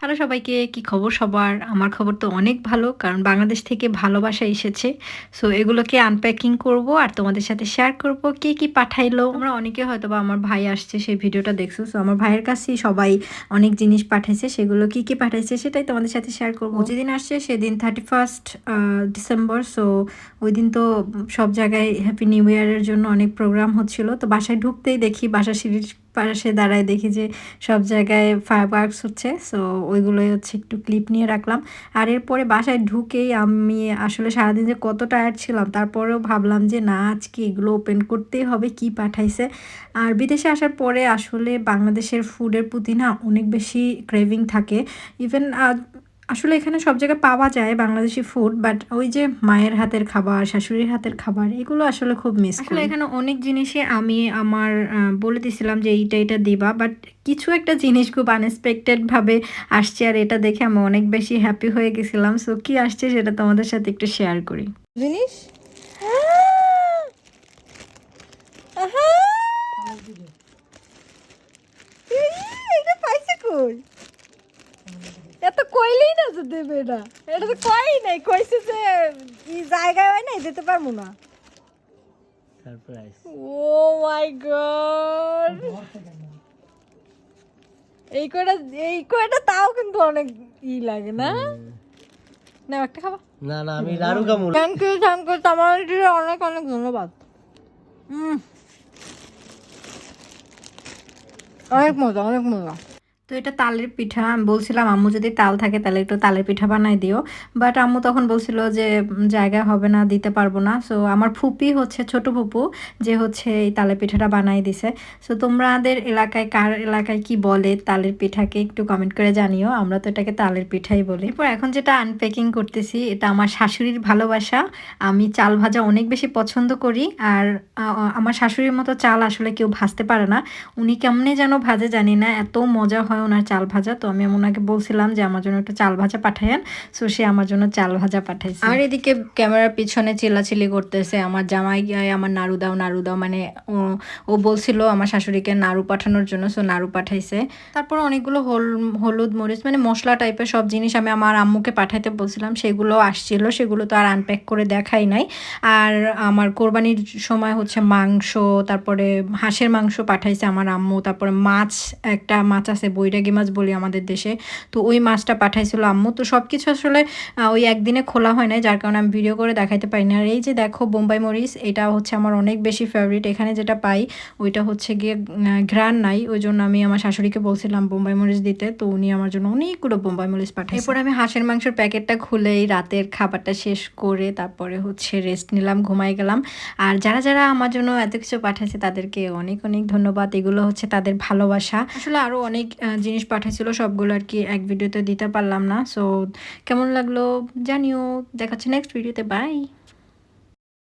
Hello সবাইকে কি খবর সবার? আমার খবর তো অনেক ভালো কারণ বাংলাদেশ থেকে ভালোবাসা এসেছে। সো এগুলোকে আনপ্যাকিং করব আর তোমাদের সাথে শেয়ার করব কে কি পাঠাইলো। আমরা অনেকে হয়তো বা আমার ভাই আসছে সেই ভিডিওটা দেখছ। সো আমার ভাইয়ের কাছেই সবাই অনেক জিনিস পাঠাইছে সেগুলো কি কি পাঠাইছে সেটাই তোমাদের সাথে শেয়ার করব। যেদিন আসছে সেদিন থার্টি ফার্স্ট ডিসেম্বর সো ওই দিন তো সব জায়গায় হ্যাপি নিউ ইয়ারের জন্য অনেক প্রোগ্রাম হচ্ছিল। তো বাসায় ঢুকতেই দেখি বাসা সিঁড়ির পাশে দাঁড়ায় দেখি যে সব জায়গায় ফায়ার ওয়ার্কস হচ্ছে সো ওইগুলোই হচ্ছে একটু ক্লিপ নিয়ে রাখলাম। আর এরপরে বাসায় ঢুকেই আমি আসলে সারাদিন যে কত টায়ার্ড ছিলাম, তারপরেও ভাবলাম যে না, আজকে এগুলো ওপেন করতেই হবে, কি পাঠাইছে। আর বিদেশে আসার পরে আসলে বাংলাদেশের ফুডের প্রতি না অনেক বেশি ক্রেভিং থাকে। ইভেন আসলে এখানে সব জায়গায় পাওয়া যায় বাংলাদেশি ফুড বাট ওই যে মায়ের হাতের খাবার শাশুড়ির হাতের খাবার এগুলো আসলে খুব মিস আসলে এখানে অনেক জিনিসই আমি আমার বলে দিছিলাম যে এইটা এটা দিবা বাট কিছু একটা জিনিস খুব আনএক্সপেক্টেড ভাবে আসছে আর এটা দেখে আমি অনেক বেশি হ্যাপি হয়ে গেছিলাম। সো কি আসছে সেটা তোমাদের সাথে একটু শেয়ার করি। জিনিস? আহা! এই, এটা পাইছে কই? এত কইলেই না যে দেবে এটা। এটা তো কই নাই কইছে যে এই জায়গায় হয় নাই যেতে পারব না। Surprise oh my god. এই কয়টা এই কয়টা তাও কিন্তু অনেক ই লাগে না? না একটা খাবা। না না আমি লাড়ু কামু থ্যাংক ইউ থ্যাংক ইউ তোমার অনেক অনেক ধন্যবাদ। অনেক মজা অনেক মজা। তো এটা তালের পিঠা বলছিলাম, আম্মু যদি তাল থাকে তাহলে একটু তালের পিঠা বানাই দিও। বাট আম্মু তখন বলছিল যে জায়গা হবে না, দিতে পারব না। সো আমার ফুপি হচ্ছে ছোট ফুপু, যে হচ্ছে এই তালের পিঠাটা বানাই দিছে। সো তোমাদের এলাকায়, কার এলাকায় কি বলে তালের পিঠাকে একটু কমেন্ট করে জানিও। আমরা তো এটাকে তালের পিঠাই বলি। এরপর এখন যেটা আনপ্যাকিং করতেছি, এটা আমার শাশুড়ির ভালোবাসা। আমি চাল ভাজা অনেক বেশি পছন্দ করি। আর আমার শাশুড়ির মতো চাল আসলে কেউ ভাজতে পারে না। উনি কেমনে যেন ভাজে জানি না, এত মজা হয়। ওনার চাল ভাজা। তো আমি ওনাকে বলছিলাম যে আমার জন্য একটু চাল ভাজা পাঠায়েন। সো সে আমার জন্য চাল ভাজা পাঠাইছে। আর এদিকে ক্যামেরার পিছনে চিল্লাচিল্লি করতেছে, আমার জামাই আমার নাড়ু দাও নাড়ু দাও মানে ও বলছিল আমার শাশুড়িকে নাড়ু পাঠানোর জন্য, সো নাড়ু পাঠাইছে। তারপর অনেকগুলো হল, হলুদ, মরিচ মানে মশলা টাইপের সব জিনিস আমি আমার আম্মুকে পাঠাইতে বলছিলাম, সেগুলো আসছিল, সেগুলো তো আর আনপ্যাক করে দেখাই নাই। আর আমার কোরবানির সময় হচ্ছে মাংস, তারপরে হাঁসের মাংস পাঠাইছে আমার আম্মু, তারপরে মাছ, একটা মাছ আছে বৈরাগী মাছ বলি আমাদের দেশে? তো ওই মাছটা পাঠাইছিল আম্মু। তো সব কিছু আসলে ওই একদিনে খোলা হয় না যার কারণে আমি ভিডিও করে দেখাইতে পারিনি আর এই যে দেখো বোম্বাই মরিচ, এটা হচ্ছে আমার অনেক বেশি ফেভারিট এখানে যেটা পাই, ওইটা হচ্ছে গিয়ে ঘ্রাণ নাই। ওই জন্য আমি আমার শাশুড়িকে বলছিলাম বোম্বাই মরিচ দিতে। তো উনি আমার জন্য অনেকগুলো বোম্বাই মরিচ পাঠাই এরপর আমি হাঁসের মাংসের প্যাকেটটা খুলেই রাতের খাবারটা শেষ করে তারপরে হচ্ছে রেস্ট নিলাম, ঘুমাই গেলাম। আর যারা যারা আমার জন্য এত কিছু পাঠাইছে, তাদেরকে অনেক অনেক ধন্যবাদ। এগুলো হচ্ছে তাদের ভালোবাসা। আসলে আরও অনেক জিনিস পাঠাইছিল, সবগুলো আর কি এক ভিডিওতে দিতে পারলাম না। সো কেমন লাগল জানিও। দেখাচ্ছে নেক্সট ভিডিওতে বাই